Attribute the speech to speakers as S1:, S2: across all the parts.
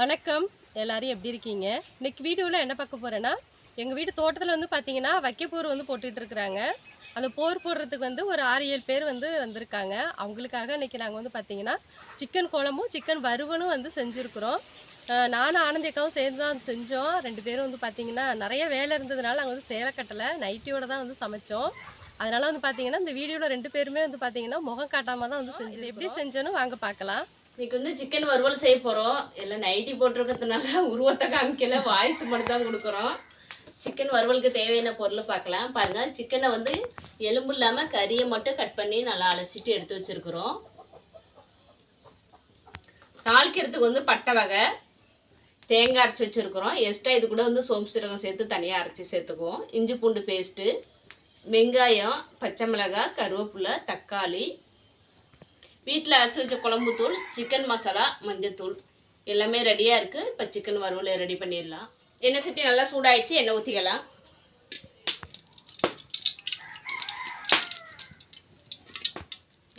S1: வணக்கம். எல்லாரும் எப்படி இருக்கீங்க? இன்னைக்கு வீடியோவில் என்ன பார்க்க போகிறேன்னா எங்கள் வீட்டு தோட்டத்தில் வந்து பார்த்தீங்கன்னா வைக்கப்போர் வந்து போட்டுட்டு இருக்கிறாங்க. அந்த போர் போடுறதுக்கு வந்து ஒரு ஆறு ஏழு பேர் வந்து வந்திருக்காங்க. அவங்களுக்காக இன்னைக்கு நாங்கள் வந்து பார்த்தீங்கன்னா சிக்கன் குழம்பும் சிக்கன் வறுவலும் வந்து செஞ்சுருக்குறோம். நானும் ஆனந்தியக்காவும் சேர்ந்து தான் செஞ்சோம். ரெண்டு பேரும் வந்து பார்த்தீங்கன்னா நிறைய வேலை இருந்ததுனால நாங்கள் வந்து சேலை கட்டலை. நைட்டியோட தான் வந்து சமைச்சோம். அதனால வந்து பார்த்தீங்கன்னா இந்த வீடியோவில் ரெண்டு பேருமே வந்து பார்த்தீங்கன்னா முகம் காட்டாமல் தான் வந்து செஞ்சு எப்படி செஞ்சோன்னு வாங்க பார்க்கலாம்
S2: இன்னைக்கு வந்து சிக்கன் வறுவல் செய்ய போகிறோம் எல்லாம் நைட்டி போட்டிருக்கிறதுனால உருவத்தை காமிக்கல வாய்ஸ் மட்டும் தான் கொடுக்குறோம். சிக்கன் வறுவலுக்கு தேவையான பொருளை பார்க்கலாம். பாருங்கள் சிக்கனை வந்து எலும்பு இல்லாமல் கறியை மட்டும் கட் பண்ணி நல்லா அலசிட்டு எடுத்து வச்சுருக்குறோம். தாளிக்கிறதுக்கு வந்து பட்டை வகை தேங்காய் அரைச்சி வச்சுருக்குறோம். எக்ஸ்ட்ரா இது கூட வந்து சோம்பு சீரகம் சேர்த்து தனியாக அரைச்சி சேர்த்துக்குவோம். இஞ்சி பூண்டு பேஸ்ட்டு வெங்காயம் பச்சை மிளகாய் கருவேப்பிலை தக்காளி வீட்டில் அரைச்சி வச்ச குழம்பு தூள் சிக்கன் மசாலா மஞ்சத்தூள் எல்லாமே ரெடியாக இருக்குது இப்போ சிக்கன் வறுவல் ரெடி பண்ணிடலாம். எண்ணெய் சட்டி நல்லா சூடாயிடுச்சு எண்ணெய் ஊற்றிக்கலாம்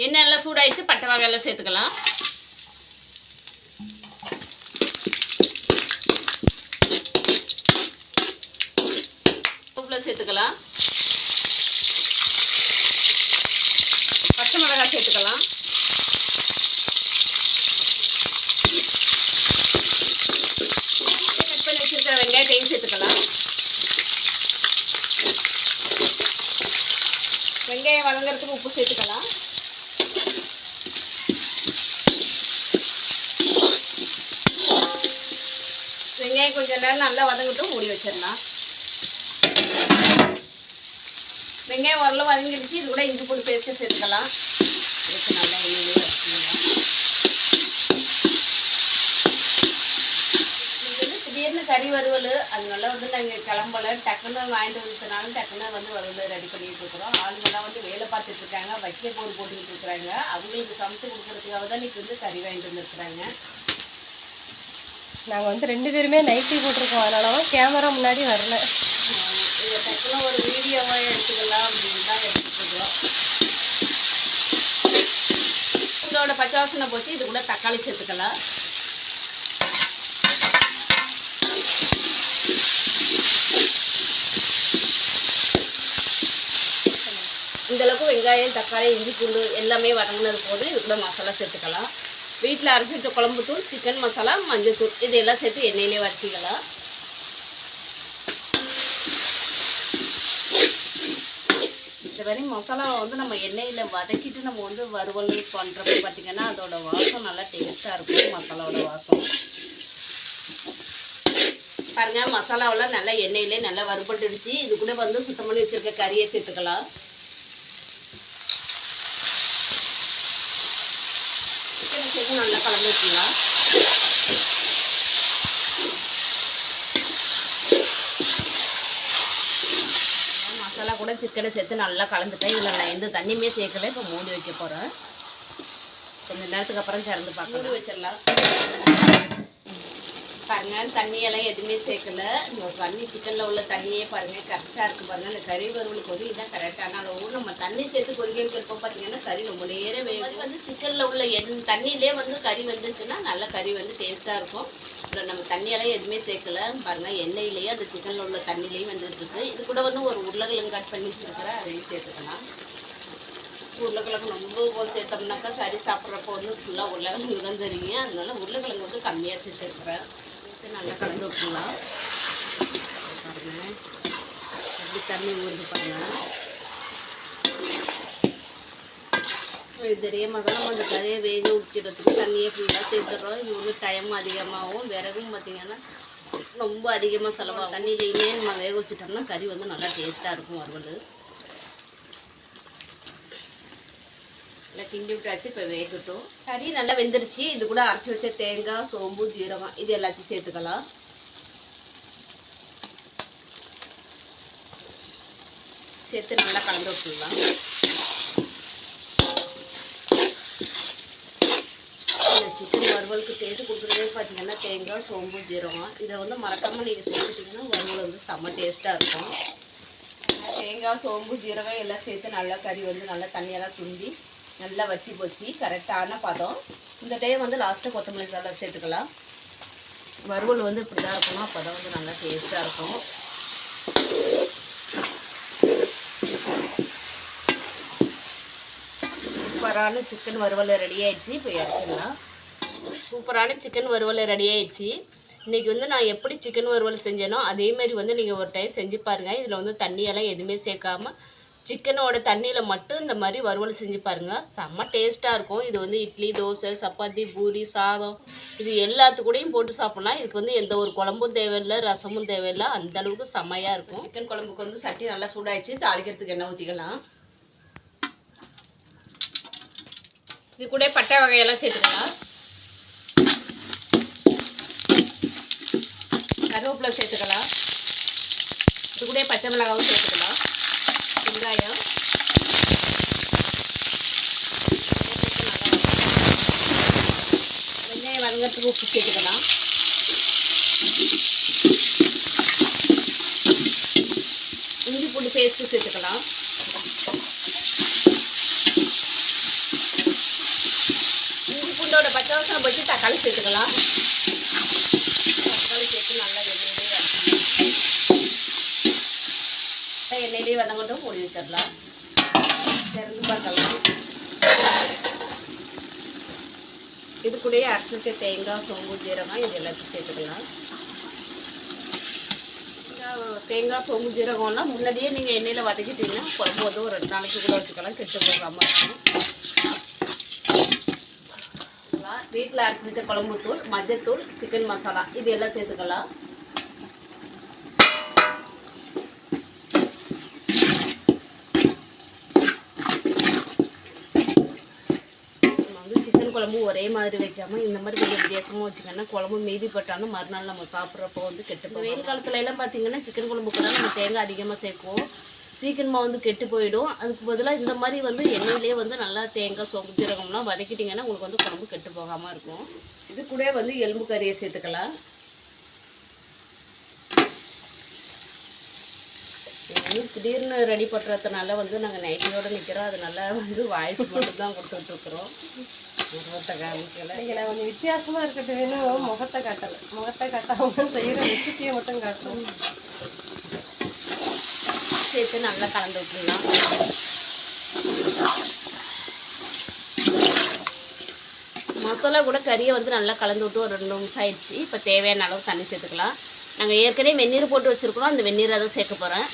S2: எண்ணெய் எல்லாம் சூடாயிடுச்சு பட்டை வகையெல்லாம் சேர்த்துக்கலாம். உப்புல சேர்த்துக்கலாம். பச்சை மிளகாய் சேர்த்துக்கலாம் கட் பண்ணி வச்சிருக்கிற வெங்காயத்தையும் சேர்த்துக்கலாம் வெங்காயம் வதங்குறதுக்கு உப்பு சேர்த்துக்கலாம் வெங்காயம் கொஞ்சம் நேரம் நல்லா வதங்கட்டும் மூடி வச்சிடலாம். வெங்காயம் ஓரளவு வதங்கிடுச்சு இது கூட இஞ்சி பூண்டு பேஸ்ட்டு சேர்த்துக்கலாம். நல்லா எண்ணெயிலே இது வந்து திடீர்னு கறி வறுவல் அதனால வந்து நாங்கள் கிளம்பல. டக்குன்னு வாங்கிட்டு வந்துனாலும் டக்குன்னு வந்து வறுவல் ரெடி பண்ணிட்டு இருக்கிறோம். ஆளுங்கெல்லாம் வந்து வேலை பார்த்துட்டு இருக்காங்க வைக்க போர் போட்டுக்கிட்டு இருக்கிறாங்க. அவங்களுக்கு சமைச்சு கொடுக்குறதுக்காக தான் இன்னைக்கு வந்து கறி வாங்கிட்டு வந்துருக்குறாங்க.
S1: நாங்கள் வந்து ரெண்டு பேருமே நைட்டி போட்டிருக்கோம். அதனால தான் கேமரா முன்னாடி வரல.
S2: இதை டக்குன்னு ஒரு வீடியோவாக எடுத்துக்கலாம் அப்படின்னு தான் எடுத்துக்கிறோம் இதோட பச்சை வாசனை போச்சு. இது கூட தக்காளி சேர்த்துக்கலாம். இந்தளவுக்கு வெங்காயம் தக்காளி இஞ்சி பூண்டு எல்லாமே வதங்கினது போது இது கூட மசாலா சேர்த்துக்கலாம். வீட்டில் அரைச்சி வச்ச குழம்பு தூள் சிக்கன் மசாலா மஞ்சள் தூள். இதெல்லாம் சேர்த்து எண்ணெயிலே வதக்கிக்கலாம் இந்த மாதிரி மசாலாவை வந்து நம்ம எண்ணெயில் வதக்கிட்டு நம்ம வந்து வறுவல் பண்ணுறப்ப பார்த்திங்கன்னா அதோட வாசம் நல்லா டேஸ்ட்டாக இருக்கும் மசாலாவோட வாசம். பாருங்க மசாலாவெல்லாம் நல்லா எண்ணெயிலே நல்லா வறுபட்டுடுச்சு. இது கூட வந்து சுத்தம் பண்ணி வச்சுருக்க கறியை சேர்த்துக்கலாம். சிக்கனை நல்லா கலந்து வச்சுக்கலாம். மசாலா கூட சிக்கனை சேர்த்து நல்லா கலந்துட்டேன். இதில் நான் எந்த தண்ணியுமே சேர்க்கல. இப்போ மூடி வைக்க போகிறேன் கொஞ்ச நேரத்துக்கு அப்புறம் திறந்து பார்க்க மூடி வச்சிடலாம். பாருங்க தண்ணியெல்லாம் எதுவுமே சேர்க்கல. இந்த தண்ணி சிக்கனில் உள்ள தண்ணியே பாருங்க கரெக்டாக இருக்குது பாருங்க. இந்த கறி வறுவல் கொதி தான் கரெக்டான அளவு நம்ம தண்ணி சேர்த்து கொதிக்க வைக்கிறப்போ பார்த்தீங்கன்னா கறி ரொம்ப நேரம் வேகும். வந்து சிக்கனில் உள்ள எண் தண்ணியிலே வந்து கறி வந்துச்சுன்னா நல்ல கறி வந்து டேஸ்ட்டாக இருக்கும். இதில் நம்ம தண்ணியெல்லாம் எதுவுமே சேர்க்கல. பாருங்க எண்ணெயிலேயே அந்த சிக்கனில் உள்ள தண்ணியிலையும் வந்துட்டு இருக்கு இது கூட வந்து ஒரு உருளைக்கிழங்கு கட் பண்ணி வச்சிருக்கிறேன் அதையும் சேர்த்துக்கலாம். உருளைக்கிழங்கு ரொம்ப சேர்த்தோம்னாக்கா கறி சாப்பிட்றப்போ வந்து ஃபுல்லாக உருளைக்கிழங்கு தான் தெரியும். அதனால உருளைக்கிழங்கு வந்து கம்மியாக சேர்த்துருக்குறேன். எடுத்து நல்லா கலந்து விட்டுலாம் பாருங்க. எப்படி தண்ணி ஊறுது பாருங்க. இது தெரியாம தான் நம்ம அந்த கறியை வேக ஊற்றிடுறதுக்கு தண்ணியை ஃபுல்லாக சேர்த்துடுறோம். இது வந்து டைம் அதிகமாகவும் விறகும் பார்த்தீங்கன்னா ரொம்ப அதிகமாக செலவாகும். தண்ணியிலையுமே நம்ம வேக வச்சுட்டோம்னா கறி வந்து நல்லா டேஸ்ட்டாக இருக்கும் வறுவல். நல்லா கிண்டி விட்டாச்சு இப்போ வேகட்டும். கறி நல்லா வெந்துருச்சு. இது கூட அரைச்சி வச்ச தேங்காய் சோம்பு ஜீரகம் இது எல்லாத்தையும் சேர்த்துக்கலாம். சேர்த்து நல்லா கலந்து விட்டுடலாம். இந்த சிக்கன் வறுவலுக்கு டேஸ்ட் கொடுக்குறதே பார்த்தீங்கன்னா தேங்காய் சோம்பு ஜீரகம். இதை வந்து மறக்காமல் நீங்கள் சேர்த்துட்டிங்கன்னா வறுவல் வந்து செம்ம டேஸ்ட்டாக இருக்கும். தேங்காய் சோம்பு ஜீரகம் எல்லாம் சேர்த்து நல்லா கறி வந்து நல்லா தண்ணியெல்லாம் சுண்டி நல்லா வற்றி போச்சு. கரெக்டான பதம். இந்த டைம் வந்து லாஸ்ட்டாக கொத்தமல்லி தழை சேர்த்துக்கலாம். வறுவல் வந்து இப்படி தான் இருக்கணும். அப்போ தான் வந்து நல்லா டேஸ்ட்டாக இருக்கும். சூப்பரான சிக்கன் வறுவல் ரெடி ஆயிடுச்சு. இப்போ இறச்சிடலாம் சூப்பரான சிக்கன் வறுவல் ரெடி ஆயிடுச்சு. இன்றைக்கி வந்து நான் எப்படி சிக்கன் வறுவல் செஞ்சேனோ அதே மாதிரி வந்து நீங்கள் ஒரு டைம் செஞ்சு பாருங்கள் இதில் வந்து தண்ணியெல்லாம் எதுவுமே சேர்க்காம சிக்கனோட தண்ணியில் மட்டும் இந்த மாதிரி வறுவல் செஞ்சு பாருங்கள் செம்ம டேஸ்ட்டாக இருக்கும். இது வந்து இட்லி தோசை சப்பாத்தி பூரி சாதம். இது எல்லாத்து கூடயும் போட்டு சாப்பிட்லாம். இதுக்கு வந்து எந்த ஒரு குழம்பும் தேவையில்லை ரசமும் தேவையில்லை. அந்த அளவுக்கு செம்மையாக இருக்கும். சிக்கன் குழம்புக்கு வந்து சட்டி நல்லா சூடாயிடுச்சு. தாளிக்கிறதுக்கு எண்ணெய் ஊற்றிக்கலாம் இது கூட பட்டை வகையெல்லாம் சேர்த்துக்கலாம். கருவேப்பிலை சேர்த்துக்கலாம். இது கூட பச்சை மிளகாவும் சேர்த்துக்கலாம். வெங்காயம். வெங்காயம் வதங்கிறதுக்கு உப்பு சேர்த்துக்கலாம். இஞ்சி பூண்டு பேஸ்ட்டு சேர்த்துக்கலாம். இஞ்சி பூண்டோட பச்சை வாசனை போயிட்டு தக்காளி சேர்த்துக்கலாம். தக்காளி சேர்த்து நல்லா எண்ணெயிலே வதக்கணும் அப்படியே வதங்கட்டும் மூடி வச்சிடலாம் திறந்து பார்க்கலாம் இது கூடயே அரைச்சிட்டு தேங்காய் சோம்பு ஜீரகம் இது எல்லாத்தையும் சேர்த்துக்கலாம் தேங்காய், தேங்காய் சோம்பு ஜீரகம்லாம் முன்னாடியே நீங்கள் எண்ணெயில் வதக்கிட்டீங்கன்னா குழம்பு வந்து ஒரு ரெண்டு நாளைக்கு கூட வச்சுக்கலாம் கெட்டு போகாமல் இருக்கும் வீட்டில் அரைச்சி வச்ச குழம்பு தூள் மஞ்சத்தூள் சிக்கன் மசாலா இது எல்லாம் சேர்த்துக்கலாம் நம்ம வந்து சிக்கன் குழம்பு ஒரே மாதிரி வைக்காம இந்த மாதிரி கொஞ்சம் வித்தியாசமாக வச்சுக்கோங்கன்னா குழம்பு மீதி பட்டாலும் மறுநாள் நம்ம சாப்பிட்றப்போ வந்து கெட்டு வெயில் காலத்துல எல்லாம் பார்த்தீங்கன்னா சிக்கன் குழம்புக்கு தான் நம்ம தேங்காய் அதிகமாக சேர்க்குவோம். சீக்கிரமாக வந்து கெட்டு போயிடும். அதுக்கு பதிலாக இந்த மாதிரி வந்து எண்ணெயிலே வந்து நல்லா தேங்காய் சோம்பு ஜீரகம்லாம் வதக்கிட்டிங்கன்னா உங்களுக்கு வந்து குழம்பு கெட்டு போகாமல் இருக்கும். இது கூட வந்து எலும்பு கறியை சேர்த்துக்கலாம். வந்து திடீர்னு ரெடி பண்ணுறதுனால வந்து நாங்கள் நைட்டியோட நிற்கிறோம் அதனால வந்து வாய்ஸ் மட்டும் தான் கொடுத்துட்ருக்குறோம்
S1: இன்னைக்கு நான் கொஞ்சம் வித்தியாசமாக இருக்கட்டும் வேணும் முகத்தை காட்டலை. முகத்தை காட்டாம செய்கிற ரெசிபியை மட்டும் காட்டணும்
S2: சேர்த்து நல்லா கலந்து விட்டுடலாம். மசாலா கூட கறியை வந்து நல்லா கலந்து விட்டு ஒரு ரெண்டு நிமிஷம் ஆயிடுச்சு. இப்போ தேவையான அளவு தண்ணி சேர்த்துக்கலாம். நாங்கள் ஏற்கனவே வெந்நீர் போட்டு வச்சுருக்கிறோம். அந்த வெந்நீரை தான் சேர்க்க போகிறேன்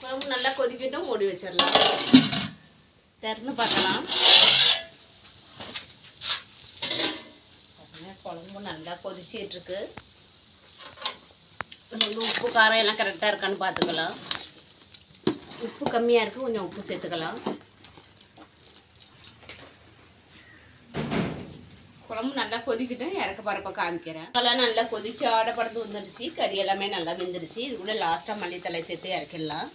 S2: குழம்பு நல்லா மூடி வச்சிடலாம். திறந்து பார்க்கலாம். குழம்பு நல்லா கொதிச்சிட்டு இருக்கு. வந்து உப்பு காரம் எல்லாம் கரெக்டாக இருக்கான்னு பார்த்துக்கலாம். உப்பு கம்மியாக இருக்கு கொஞ்சம் உப்பு சேர்த்துக்கலாம். குழம்பு நல்லா கொதிக்கிட்டு இறக்க பரப்ப காமிக்கிறேன். அதெல்லாம் நல்லா கொதிச்சு ஆடப்படத்து வந்துருச்சு கறி எல்லாமே நல்லா வெந்துருச்சு இது கூட லாஸ்ட்டாக மல்லித்தலை சேர்த்து இறக்கிடலாம்.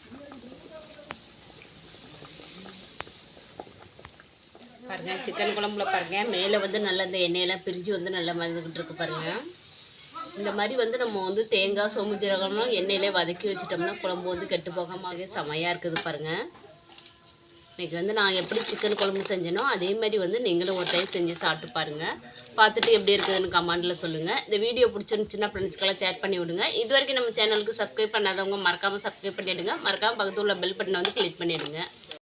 S2: பாருங்க சிக்கன் குழம்புல பாருங்க. மேலே வந்து நல்லா இந்த எண்ணெயெல்லாம் பிரிஞ்சு வந்து நல்லா மறந்துக்கிட்டு இருக்கு பாருங்க. இந்த மாதிரி வந்து நம்ம வந்து தேங்காய் சோம்பு ஜீரகம்லாம் எண்ணெயிலே வதக்கி வச்சிட்டோம்னா குழம்பு வந்து கெட்டு செமையாக இருக்குது பாருங்க. இன்றைக்கி வந்து நான் எப்படி சிக்கன் குழம்பு செஞ்சேனோ அதே மாதிரி வந்து நீங்களும் ஒரு டைம் செஞ்சு சாப்பிட்டு பாருங்க. பார்த்துட்டு எப்படி இருக்குதுன்னு கமெண்டில் சொல்லுங்கள் இந்த வீடியோ பிடிச்சிருந்துச்சுன்னா ஃப்ரெண்ட்ஸ்க்கெல்லாம் ஷேர் பண்ணி விடுங்க. இது வரைக்கும் நம்ம சேனலுக்கு சப்ஸ்கிரைப் பண்ணாதவங்க மறக்காமல் சப்ஸ்கிரைப் பண்ணிவிடுங்க மறக்காமல் பக்கத்தில் உள்ள பெல் பட்டனை வந்து கிளிக் பண்ணிவிடுங்க